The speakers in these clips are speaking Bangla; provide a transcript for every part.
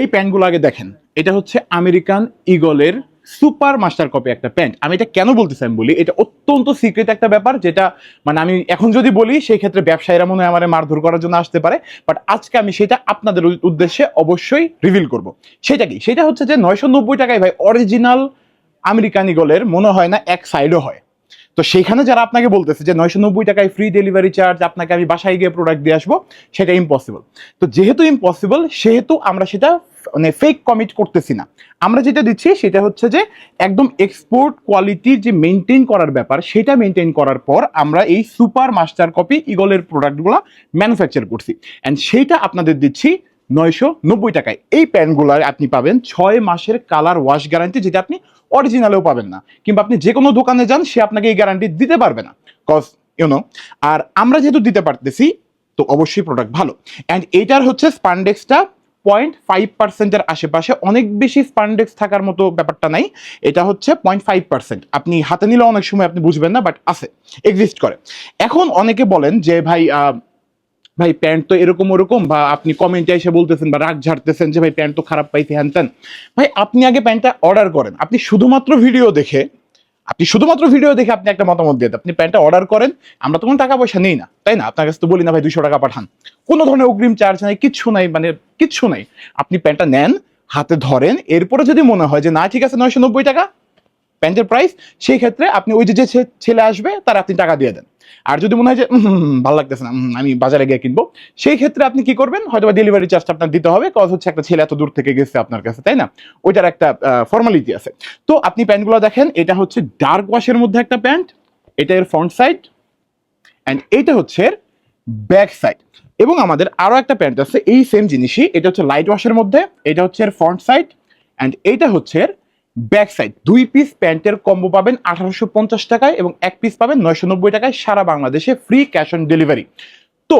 এই প্যান্টগুলো আগে দেখেন। এটা হচ্ছে আমেরিকান ইগলের সুপার মাস্টার কপি একটা প্যান্ট। আমি এটা কেন বলতেছি আমি বলি, এটা অত্যন্ত সিক্রেট একটা ব্যাপার যেটা মানে আমি এখন যদি বলি, সেই ক্ষেত্রে ব্যবসায়ীরা মনে হয় আমার মারধর করার জন্য আসতে পারে বাট আজকে আমি সেটা আপনাদের উদ্দেশ্যে অবশ্যই রিভিল করব। সেটা কি? সেটা হচ্ছে যে নয়শো নব্বই টাকায় ভাই অরিজিনাল আমেরিকান ইগলের মনে হয় না এক সাইডও হয়। তো সেইখানে যারা আপনাকে বলতেছে যে নয়শো নব্বই টাকায় ফ্রি ডেলিভারি চার্জ আপনাকে আমি বাসায় গিয়ে প্রোডাক্ট দিয়ে আসব, সেটা ইম্পসিবল তো যেহেতু ইম্পসিবল সেহেতু আমরা সেটা মানে ফেক কমিট করতেছি না। আমরা যেটা দিচ্ছি সেটা হচ্ছে যে একদম এক্সপোর্ট কোয়ালিটির যে মেনটেন করার ব্যাপার, সেটা মেনটেন করার পর আমরা এই সুপার মাস্টার কপি ইগলের প্রোডাক্টগুলো ম্যানুফ্যাকচার করছি। অ্যান্ড সেইটা আপনাদের দিচ্ছি নয়শো নব্বই টাকায়। এই প্যান্টগুলার আপনি পাবেন ছয় মাসের কালার ওয়াশ গ্যারান্টি, যেটা আপনি অরিজিনালেও পাবেন না। কিংবা আপনি যে কোনো দোকানে যান, সে আপনাকে এই গ্যারান্টি দিতে পারবে না। কজ ইউনো আর আমরা যেহেতু দিতে পারতেছি, তো অবশ্যই প্রোডাক্ট ভালো। অ্যান্ড এইটার হচ্ছে স্পান্ডেক্সটা পয়েন্ট ফাইভ পার্সেন্টের আশেপাশে। অনেক বেশি স্পান্ডেক্স থাকার মতো ব্যাপারটা নাই। এটা হচ্ছে পয়েন্ট ফাইভ পার্সেন্ট। আপনি হাতে নিলে অনেক সময় আপনি বুঝবেন না বাট আছে এক্সিস্ট করে। এখন অনেকে বলেন যে, ভাই ভাই, প্যান্ট তো এরকম ওরকম, বা আপনি কমেন্টে এসে বলতেছেন বা রাগ ঝাড়তেছেন যে, ভাই, প্যান্ট তো খারাপ পাইতে হ্যান ভাই, আপনি আগে প্যান্টটা অর্ডার করেন। আপনি শুধুমাত্র ভিডিও দেখে, আপনি শুধুমাত্র ভিডিও দেখে আপনি একটা মতামত দিয়ে আপনি প্যান্টটা অর্ডার করেন, আমরা তো কোনো টাকা পয়সা নেই না, তাই না? আপনার কাছে তো বলি না, ভাই দুশো টাকা পাঠান। কোনো ধরনের অগ্রিম চার্জ নাই, কিচ্ছু নাই মানে কিচ্ছু নাই। আপনি প্যান্টটা নেন, হাতে ধরেন, এরপরে যদি মনে হয় যে, না, ঠিক আছে, নয়শো নব্বই টাকা প্যান্টের প্রাইস সেই ক্ষেত্রে আপনি ওই যে ছেলে আসবে, তার আপনি টাকা দিয়ে দেন। আর যদি মনে হয় যে ভালো লাগতেছে না আমি বাজারে গিয়ে কিনবো, সেই ক্ষেত্রে আপনি কি করবেন? হয়তো ডেলিভারি চার্জটা আপনার দিতে হবে কজ হচ্ছে একটা ছেলে এত দূর থেকে গেছে আপনার কাছে, তাই না? ওইটার একটা ফর্মালিটি আছে। তো আপনি প্যান্টগুলো দেখেন, এটা হচ্ছে ডার্ক ওয়াশের মধ্যে একটা প্যান্ট, এটা এর ফ্রন্ট সাইড অ্যান্ড এইটা হচ্ছে ব্যাক সাইড এবং আমাদের আরও একটা প্যান্ট আছে, এই সেম জিনিসই, এটা হচ্ছে লাইট ওয়াশের মধ্যে, এটা হচ্ছে এর ফ্রন্ট সাইড অ্যান্ড এইটা হচ্ছে এর ব্যাক সাইড দুই পিস প্যান্টের কম্বো পাবেন আঠারোশো পঞ্চাশ টাকায় এবং এক পিস পাবেন নয়শো নব্বই টাকায় সারা বাংলাদেশে ফ্রি ক্যাশ অন ডেলিভারি তো,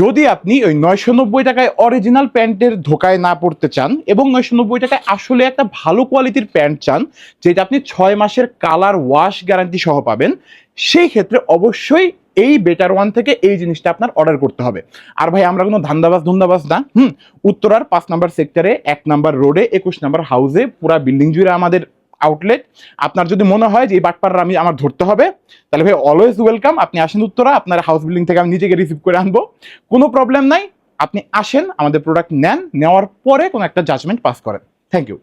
যদি আপনি ওই নয়শো নব্বই টাকায় অরিজিনাল প্যান্টের ধোকায় না পড়তে চান এবং নয়শো নব্বই টাকায় আসলে একটা ভালো কোয়ালিটির প্যান্ট চান, যেটা আপনি ছয় মাসের কালার ওয়াশ গ্যারান্টি সহ পাবেন, সেই ক্ষেত্রে অবশ্যই এই বেটার ওয়ান থেকে এই জিনিসটা আপনার অর্ডার করতে হবে। আর ভাই, আমরা কোনো ধান্দাবাজ ধুন্দাবাজ না, হুম? উত্তরার পাঁচ নাম্বার সেক্টরে এক নাম্বার রোডে একুশ নাম্বার হাউসে পুরা বিল্ডিং জুড়ে আমাদের আউটলেট আপনার যদি মনে হয় যে এই বাটপাড়া আমি আমার ধরতে হবে, তাহলে ভাই অলওয়েজ ওয়েলকাম আপনি আসেন উত্তরা, আপনার হাউস বিল্ডিং থেকে আমি নিজেকে রিসিভ করে আনব। কোনো প্রবলেম নাই। আপনি আসেন, আমাদের প্রোডাক্ট নেন, নেওয়ার পরে কোনো একটা জাজমেন্ট পাস করেন। Thank you